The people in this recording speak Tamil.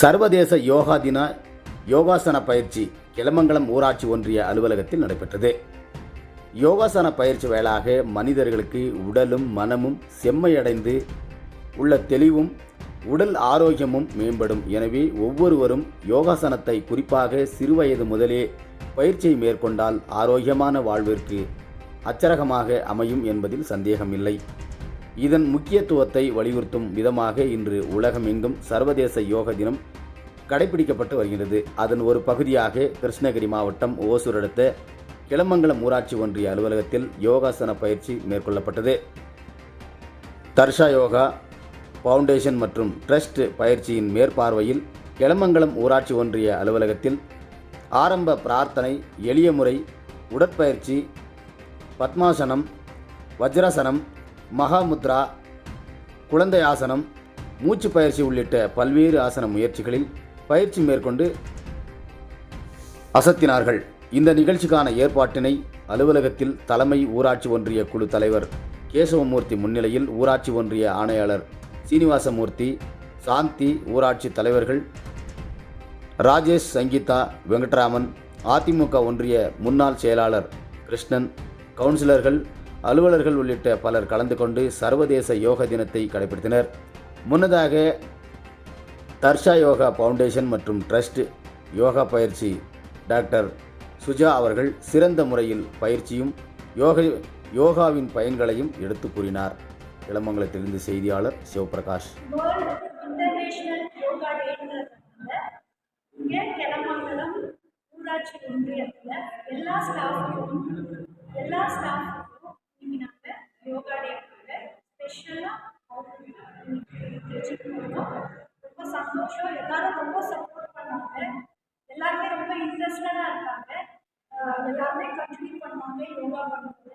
சர்வதேச யோகா தின யோகாசன பயிற்சி கிளமங்கலம் ஊராட்சி ஒன்றிய அலுவலகத்தில் நடைபெற்றது. யோகாசன பயிற்சி வேளாக மனிதர்களுக்கு உடலும் மனமும் செம்மையடைந்து உள்ள தெளிவும் உடல் ஆரோக்கியமும் மேம்படும். எனவே ஒவ்வொருவரும் யோகாசனத்தை குறிப்பாக சிறுவயது முதலே பயிற்சியை மேற்கொண்டால் ஆரோக்கியமான வாழ்விற்கு அச்சரகமாக அமையும் என்பதில் சந்தேகமில்லை. இதன் முக்கியத்துவத்தை வலியுறுத்தும் விதமாக இன்று உலகமெங்கும் சர்வதேச யோக தினம் கடைபிடிக்கப்பட்டு வருகிறது அதன் ஒரு பகுதியாக கிருஷ்ணகிரி மாவட்டம் ஓசூர் அடுத்த கிளமங்கலம் ஊராட்சி ஒன்றிய அலுவலகத்தில் யோகாசன பயிற்சி மேற்கொள்ளப்பட்டது. தர்ஷா யோகா ஃபவுண்டேஷன் மற்றும் ட்ரஸ்ட் பயிற்சியின் மேற்பார்வையில் எளமங்கலம் ஊராட்சி ஒன்றிய அலுவலகத்தில் ஆரம்ப பிரார்த்தனை எளிய முறை உடற்பயிற்சி பத்மாசனம் வஜ்ராசனம் மகாமுத்ரா குழந்தை ஆசனம் மூச்சு பயிற்சி உள்ளிட்ட பல்வேறு ஆசன முயற்சிகளில் பயிற்சி மேற்கொண்டு அசத்தினார்கள். இந்த நிகழ்ச்சிக்கான ஏற்பாட்டினை அலுவலகத்தில் தலைமை ஊராட்சி ஒன்றிய குழு தலைவர் கேசவமூர்த்தி முன்னிலையில் ஊராட்சி ஒன்றிய ஆணையாளர் சீனிவாசமூர்த்தி சாந்தி ஊராட்சி தலைவர்கள் ராஜேஷ் சங்கீதா வெங்கட்ராமன் அதிமுக ஒன்றிய முன்னாள் செயலாளர் கிருஷ்ணன் கவுன்சிலர்கள் அலுவலர்கள் உள்ளிட்ட பலர் கலந்து கொண்டு சர்வதேச யோக தினத்தை கடைபிடித்தனர். முன்னதாக தர்ஷா யோகா ஃபவுண்டேஷன் மற்றும் ட்ரஸ்ட் யோகா பயிற்சி டாக்டர் சுஜா அவர்கள் சிறந்த முறையில் பயிற்சியும் யோக யோகாவின் பயன்களையும் எடுத்து கூறினார். இளமங்கலத்திலிருந்து செய்தியாளர் சிவபிரகாஷ். வேர்ல்டு இன்டர்நேஷனல் யோகா டேங்கிறதுனால இங்கே கிளமங்கலம் ஊராட்சி ஒன்றியத்தில் எல்லா ஸ்டாஃபுக்கும் எல்லா ஸ்டாஃபுக்கும் இன்னைக்கு நாங்கள் யோகா டேக்காக ஸ்பெஷலாக தெரிஞ்சுக்கணும் ரொம்ப சந்தோஷம் எல்லாரும் ரொம்ப சப்போர்ட் பண்ணாங்க எல்லாருமே ரொம்ப இன்ட்ரெஸ்டடாக இருக்காங்க எல்லாருமே கண்டினியூ பண்ணுவாங்க யோகா பண்ணுவாங்க